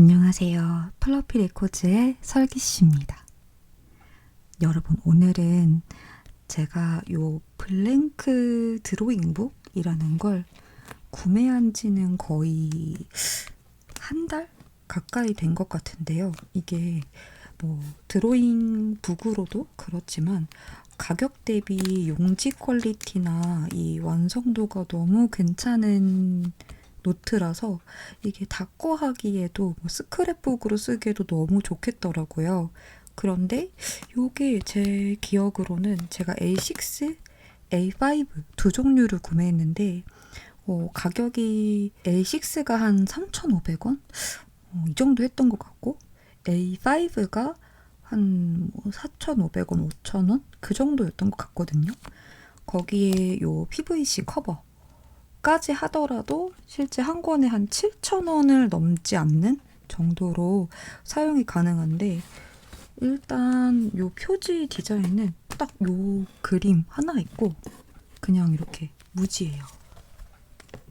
안녕하세요. 플러피 레코즈의 설기씨입니다. 여러분, 오늘은 제가 요 블랭크 드로잉북이라는 걸 구매한 지는 거의 한 달 가까이 된 것 같은데요. 이게 뭐 드로잉 북으로도 그렇지만 가격 대비 용지 퀄리티나 이 완성도가 너무 괜찮은 노트라서 이게 닦고 하기에도 뭐 스크랩북으로 쓰기에도 너무 좋겠더라고요. 그런데 요게 제 기억으로는 제가 A6, A5 두 종류를 구매했는데 어, 가격이 A6가 한 3,500원? 어, 이 정도 했던 것 같고 A5가 한뭐 4,500원, 5,000원? 그 정도였던 것 같거든요. 거기에 요 PVC 커버 까지 하더라도 실제 한 권에 한 7,000원을 넘지 않는 정도로 사용이 가능한데 일단 요 표지 디자인은 딱 요 그림 하나 있고 그냥 이렇게 무지예요.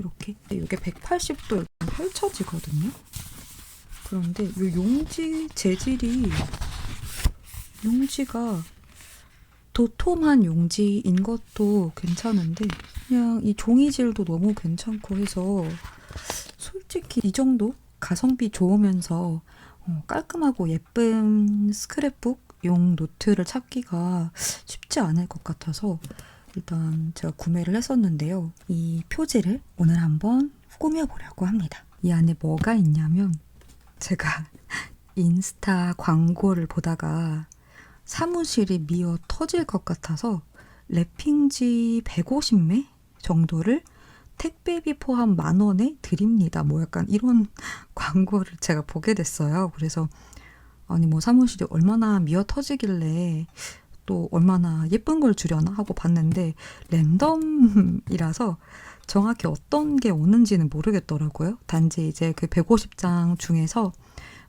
이렇게 이게 180도 이렇게 펼쳐지거든요. 그런데 요 용지 재질이 용지가 도톰한 용지인 것도 괜찮은데 그냥 이 종이질도 너무 괜찮고 해서 솔직히 이 정도 가성비 좋으면서 어, 깔끔하고 예쁜 스크랩북 용 노트를 찾기가 쉽지 않을 것 같아서 일단 제가 구매를 했었는데요. 이 표지를 오늘 한번 꾸며보려고 합니다. 이 안에 뭐가 있냐면 제가 인스타 광고를 보다가 사무실이 미어 터질 것 같아서 랩핑지 150매 정도를 택배비 포함 만 원에 드립니다. 뭐 약간 이런 광고를 제가 보게 됐어요. 그래서 아니 뭐 사무실이 얼마나 미어 터지길래 또 얼마나 예쁜 걸 주려나 하고 봤는데 랜덤이라서 정확히 어떤 게 오는지는 모르겠더라고요. 단지 이제 그 150장 중에서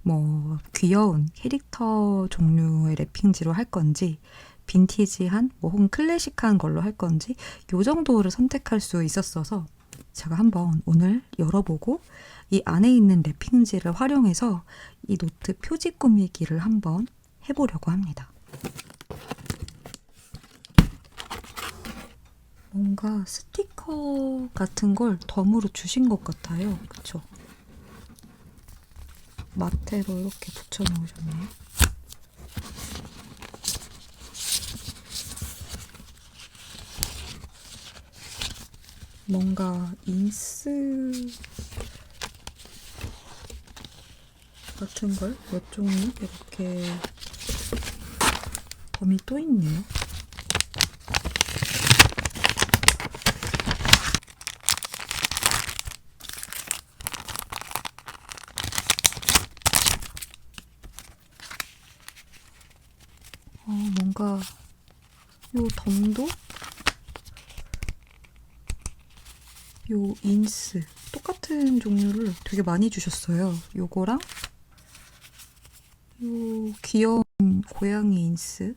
뭐 귀여운 캐릭터 종류의 랩핑지로 할 건지 빈티지한 뭐 혹은 클래식한 걸로 할 건지 요 정도를 선택할 수 있었어서 제가 한번 오늘 열어보고 이 안에 있는 랩핑지를 활용해서 이 노트 표지 꾸미기를 한번 해보려고 합니다. 뭔가 스티커 같은 걸 덤으로 주신 것 같아요. 그쵸? 마테로 이렇게 붙여 놓으셨네요. 뭔가 인스 같은 걸 몇 종류 이렇게 덤이 또 있네요. 어, 뭔가 요 덤도 요 인스 똑같은 종류를 되게 많이 주셨어요. 요거랑 요 귀여운 고양이 인스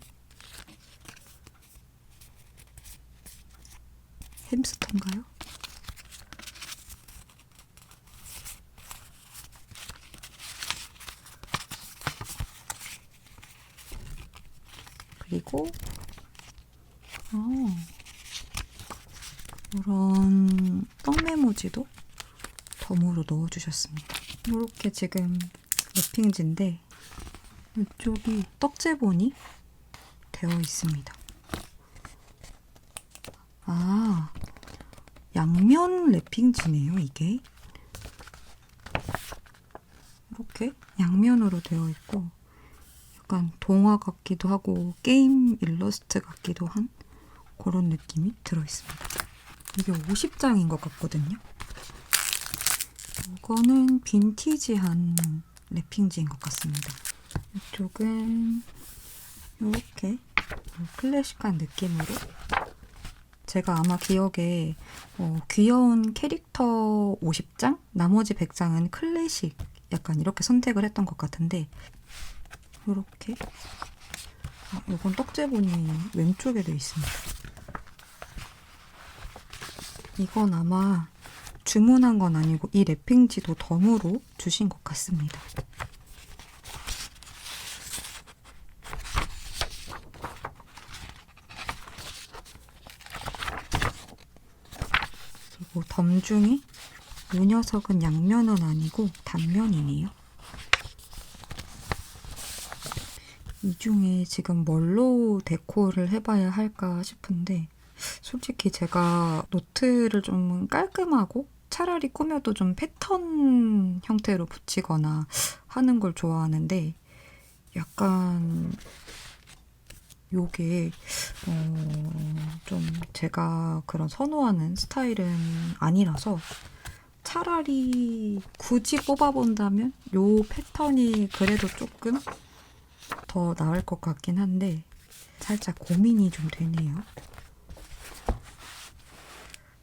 햄스터인가요? 그리고 어, 이런 떡 메모지도 덤으로 넣어주셨습니다. 이렇게 지금 랩핑지인데 이쪽이 떡제본이 되어 있습니다. 아, 양면 랩핑지네요, 이게. 이렇게 양면으로 되어 있고 약간 동화 같기도 하고 게임 일러스트 같기도 한 그런 느낌이 들어있습니다. 이게 50장인 것 같거든요. 이거는 빈티지한 랩핑지인 것 같습니다. 이쪽은 이렇게 클래식한 느낌으로 제가 아마 기억에 어, 귀여운 캐릭터 50장, 나머지 100장은 클래식 약간 이렇게 선택을 했던 것 같은데 이렇게 아, 이건 떡제본이 왼쪽에 돼 있습니다. 이건 아마 주문한 건 아니고 이 랩핑지도 덤으로 주신 것 같습니다. 그리고 덤 중에 이 녀석은 양면은 아니고 단면이네요. 이 중에 지금 뭘로 데코를 해봐야 할까 싶은데 솔직히 제가 노트를 좀 깔끔하고 차라리 꾸며도 좀 패턴 형태로 붙이거나 하는 걸 좋아하는데 약간 요게 어, 좀 제가 그런 선호하는 스타일은 아니라서 차라리 굳이 뽑아본다면 요 패턴이 그래도 조금 더 나을 것 같긴 한데 살짝 고민이 좀 되네요.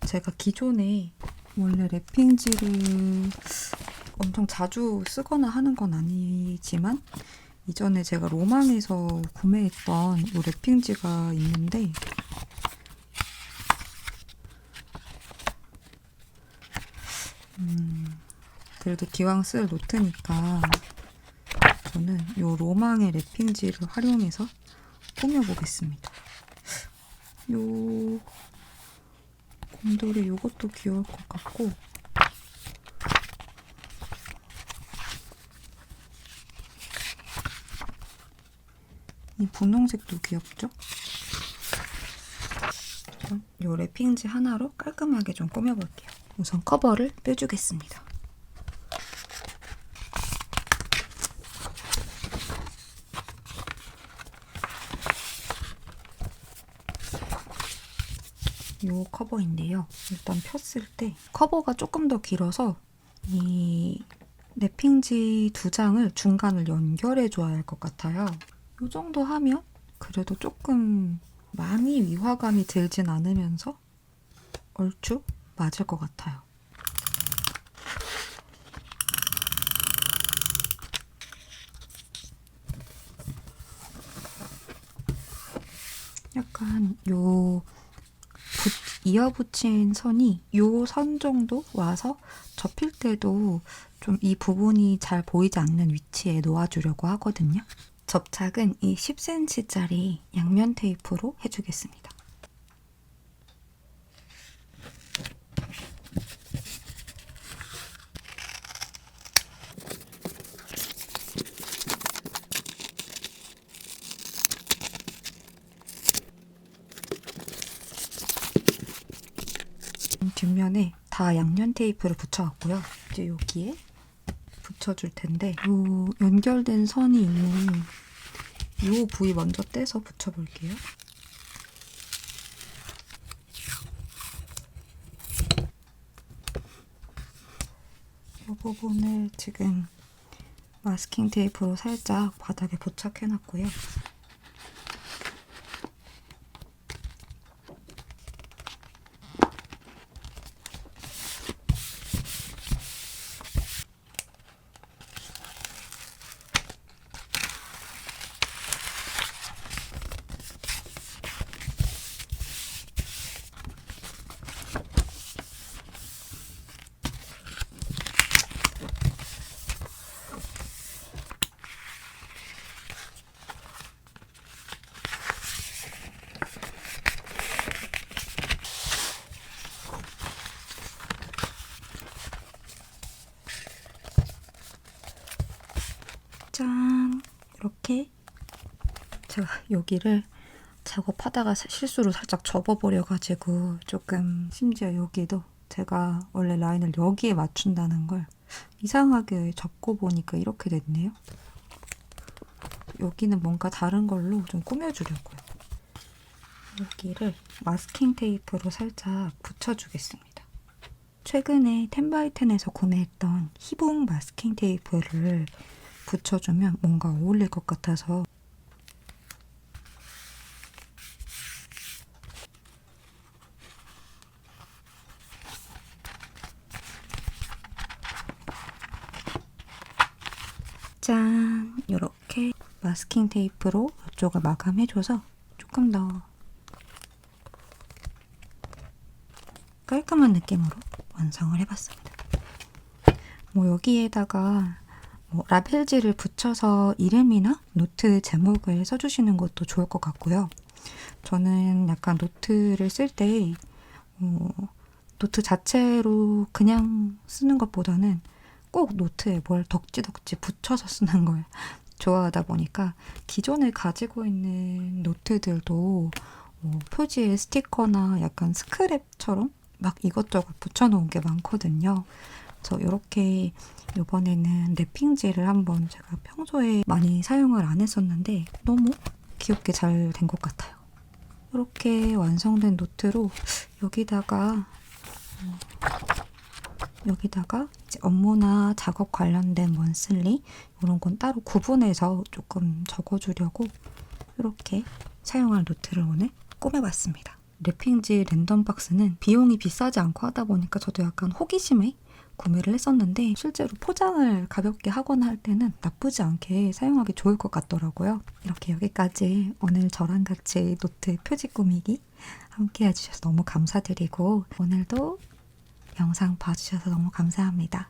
제가 기존에 원래 랩핑지를 엄청 자주 쓰거나 하는 건 아니지만 이전에 제가 로망에서 구매했던 이 랩핑지가 있는데 음, 그래도 기왕 쓸 노트니까 저는 이 로망의 랩핑지를 활용해서 꾸며보겠습니다. 요 곰돌이 요것도 귀여울 것 같고 이 분홍색도 귀엽죠? 요 랩핑지 하나로 깔끔하게 좀 꾸며볼게요. 우선 커버를 빼주겠습니다. 요 커버인데요. 일단 폈을 때 커버가 조금 더 길어서 이 랩핑지 두 장을 중간을 연결해 줘야 할 것 같아요. 요 정도 하면 그래도 조금 많이 위화감이 들진 않으면서 얼추 맞을 것 같아요. 약간 요 붓, 이어붙인 선이 요 선 정도 와서 접힐 때도 좀 이 부분이 잘 보이지 않는 위치에 놓아주려고 하거든요. 접착은 이 10cm짜리 양면 테이프로 해주겠습니다. 뒷면에 다 양면 테이프를 붙여왔고요. 이제 여기에 붙여줄 텐데 요 연결된 선이 있는 요 부위 먼저 떼서 붙여볼게요. 이 부분을 지금 마스킹 테이프로 살짝 바닥에 부착해놨고요. 짠 이렇게 제가 여기를 작업하다가 사- 실수로 살짝 접어버려가지고 조금 심지어 여기도 제가 원래 라인을 여기에 맞춘다는 걸 이상하게 접고 보니까 이렇게 됐네요. 여기는 뭔가 다른 걸로 좀 꾸며주려고요. 여기를 마스킹 테이프로 살짝 붙여주겠습니다. 최근에 텐바이텐에서 구매했던 히붕 마스킹 테이프를 붙여주면 뭔가 어울릴 것 같아서 짠 이렇게 마스킹 테이프로 이쪽을 마감해줘서 조금 더 깔끔한 느낌으로 완성을 해봤습니다. 뭐 여기에다가 뭐 라벨지를 붙여서 이름이나 노트 제목을 써주시는 것도 좋을 것 같고요. 저는 약간 노트를 쓸때 어, 노트 자체로 그냥 쓰는 것보다는 꼭 노트에 뭘 덕지덕지 붙여서 쓰는 걸 좋아하다 보니까 기존에 가지고 있는 노트들도 어, 표지에 스티커나 약간 스크랩처럼 막 이것저것 붙여놓은 게 많거든요. 그래서 이렇게 이번에는 랩핑지를 한번 제가 평소에 많이 사용을 안 했었는데 너무 귀엽게 잘 된 것 같아요. 이렇게 완성된 노트로 여기다가 어, 여기다가 업무나 작업 관련된 원슬리 이런 건 따로 구분해서 조금 적어주려고 이렇게 사용할 노트를 오늘 꾸며봤습니다. 랩핑지 랜덤 박스는 비용이 비싸지 않고 하다 보니까 저도 약간 호기심에 구매를 했었는데 실제로 포장을 가볍게 하거나 할 때는 나쁘지 않게 사용하기 좋을 것 같더라고요. 이렇게 여기까지 오늘 저랑 같이 노트 표지 꾸미기 함께 해주셔서 너무 감사드리고 오늘도 영상 봐주셔서 너무 감사합니다.